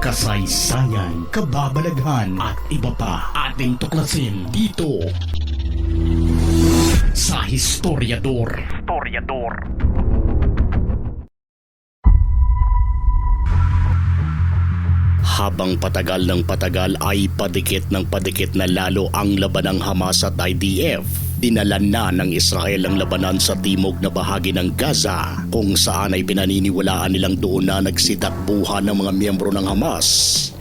kasaysayan, kababalaghan at iba pa ating tuklasin dito sa Historiador. Historiador. Habang patagal ng patagal ay padikit ng padikit na lalo ang laban ng Hamas at IDF. Dinala na ng Israel ang labanan sa timog na bahagi ng Gaza kung saan ay pinaniniwalaan nilang doon na nagsitakbuhan ng mga miyembro ng Hamas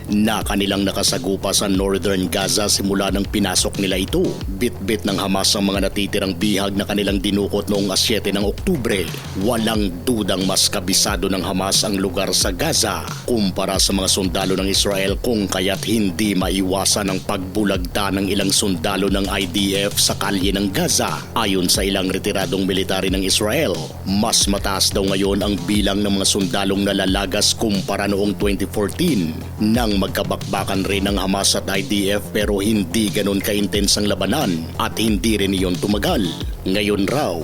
na kanilang nakasagupa sa northern Gaza simula nang pinasok nila ito. Bit-bit ng Hamas ang mga natitirang bihag na kanilang dinukot noong 7 ng Oktubre. Walang dudang mas kabisado ng Hamas ang lugar sa Gaza kumpara sa mga sundalo ng Israel kung kaya't hindi maiwasan ang pagbulagta ng ilang sundalo ng IDF sa kalye ng Gaza. Ayon sa ilang retiradong military ng Israel, mas mataas daw ngayon ang bilang ng mga sundalong nalalagas kumpara noong 2014 nang magkabakbakan rin ng Hamas at IDF pero hindi ganun ka-intense ang labanan at hindi rin iyon tumagal. Ngayon raw,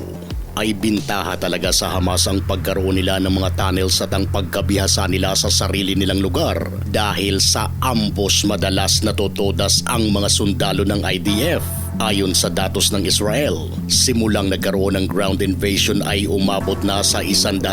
ay bintaha talaga sa Hamas ang pagkaroon nila ng mga tunnels at ang pagkabihasa nila sa sarili nilang lugar dahil sa ambos madalas natutodas ang mga sundalo ng IDF. Ayon sa datos ng Israel, simulang nagkaroon ng ground invasion ay umabot na sa 110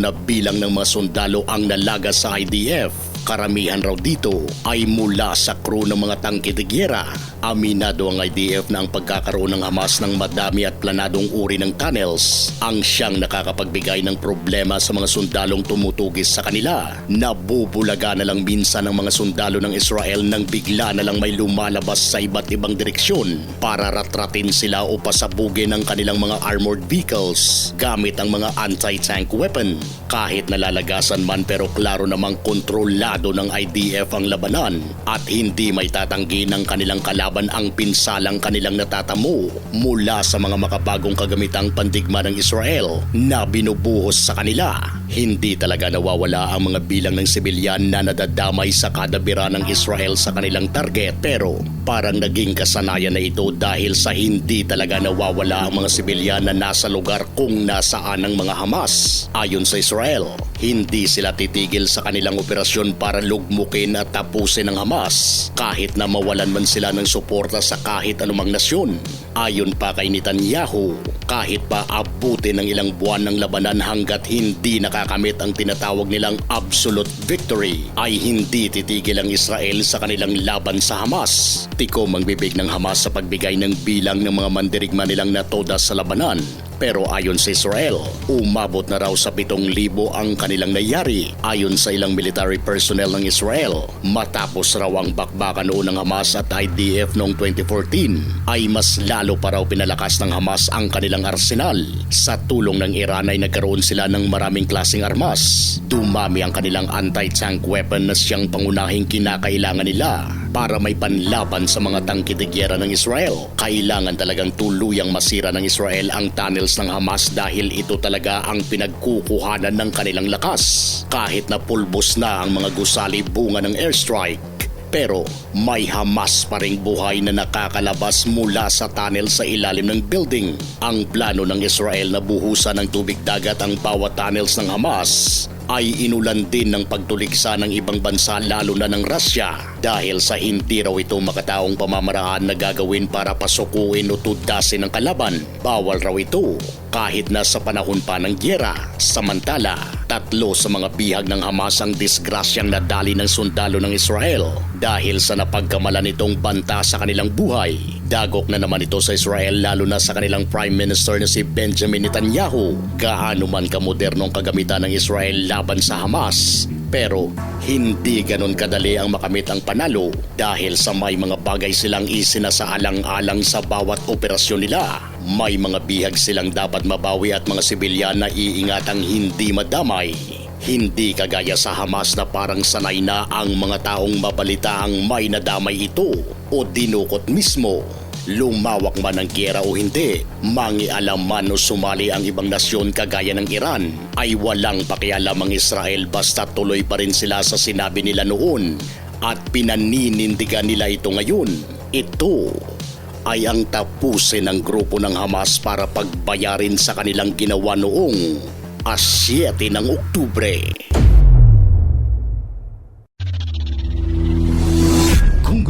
na bilang ng mga sundalo ang nalaga sa IDF. Karamihan raw dito ay mula sa crew ng mga tangke de gyera. Aminado ang IDF na ang pagkakaroon ng Hamas ng madami at planadong uri ng tunnels ang siyang nakakapagbigay ng problema sa mga sundalong tumutugis sa kanila. Nabubulaga na lang minsan ang mga sundalo ng Israel nang bigla na lang may lumalabas sa iba't ibang direksyon para ratratin sila o pasabugin ang kanilang mga armored vehicles gamit ang mga anti-tank weapon. Kahit nalalagasan man pero klaro namang kontrolado ng IDF ang labanan at hindi may tatanggi ng kanilang kalaban ang pinsalang kanilang natatamo mula sa mga makabagong kagamitang pandigma ng Israel na binubuhos sa kanila. Hindi talaga nawawala ang mga bilang ng sibilyan na nadadamay sa kadabira ng Israel sa kanilang target pero parang naging kasanayan na ito dahil sa hindi talaga nawawala ang mga sibilyan na nasa lugar kung nasaan ang mga Hamas. Ayon sa Israel, hindi sila titigil sa kanilang operasyon para lugmukin at tapusin ang Hamas kahit na mawalan man sila ng suporta sa kahit anumang nasyon. Ayon pa kay Netanyahu, kahit pa abutin ng ilang buwan ng labanan hanggat hindi nakakamit ang tinatawag nilang absolute victory, ay hindi titigil ang Israel sa kanilang laban sa Hamas. Tikom ang ng Hamas sa pagbigay ng bilang ng mga mandirigma nilang natoda sa labanan pero ayon sa Israel, umabot na raw sa 7,000 ang kanilang nayari ayon sa ilang military personnel ng Israel. Matapos raw ang bakbakan noon ng Hamas at IDF noong 2014 ay mas lalo pa raw pinalakas ng Hamas ang kanilang arsenal. Sa tulong ng Iran ay nagkaroon sila ng maraming klaseng armas. Dumami ang kanilang anti-tank weapon na siyang pangunahing kinakailangan nila para may panlaban sa mga tangke de gyera ng Israel. Kailangan talagang tuluyang masira ng Israel ang tunnels ng Hamas dahil ito talaga ang pinagkukuhanan ng kanilang lakas. Kahit na pulbos na ang mga gusali bunga ng airstrike, pero may Hamas pa ring buhay na nakakalabas mula sa tunnel sa ilalim ng building. Ang plano ng Israel na buhusan ng tubig dagat ang bawat tunnels ng Hamas ay inulan din ng pagtuligsa ng ibang bansa lalo na ng Russia dahil sa hindi raw ito makataong pamamaraan na gagawin para pasukuin o tudasin ng kalaban. Bawal raw ito kahit na sa panahon pa ng gyera. Samantala, tatlo sa mga bihag ng Hamas ang disgrasyang nadali ng sundalo ng Israel dahil sa napagkamalan nitong banta sa kanilang buhay. Dagok na naman ito sa Israel lalo na sa kanilang Prime Minister na si Benjamin Netanyahu. Gaano man kamodernong kagamitan ng Israel laban sa Hamas, pero hindi ganon kadali ang makamit ang panalo dahil sa may mga bagay silang isinasaalang-alang sa bawat operasyon nila. May mga bihag silang dapat mabawi at mga sibilyan na iingatang hindi madamay. Hindi kagaya sa Hamas na parang sanay na ang mga taong mabalita ang may nadamay ito o dinukot mismo. Lumawak man ang gera o hindi, mangialam man o sumali ang ibang nasyon kagaya ng Iran, ay walang pakialam ang Israel basta tuloy pa rin sila sa sinabi nila noon at pinaninindigan nila ito ngayon. Ito ay ang tapusin ng grupo ng Hamas para pagbayarin sa kanilang ginawa noong a 7 ng Oktubre.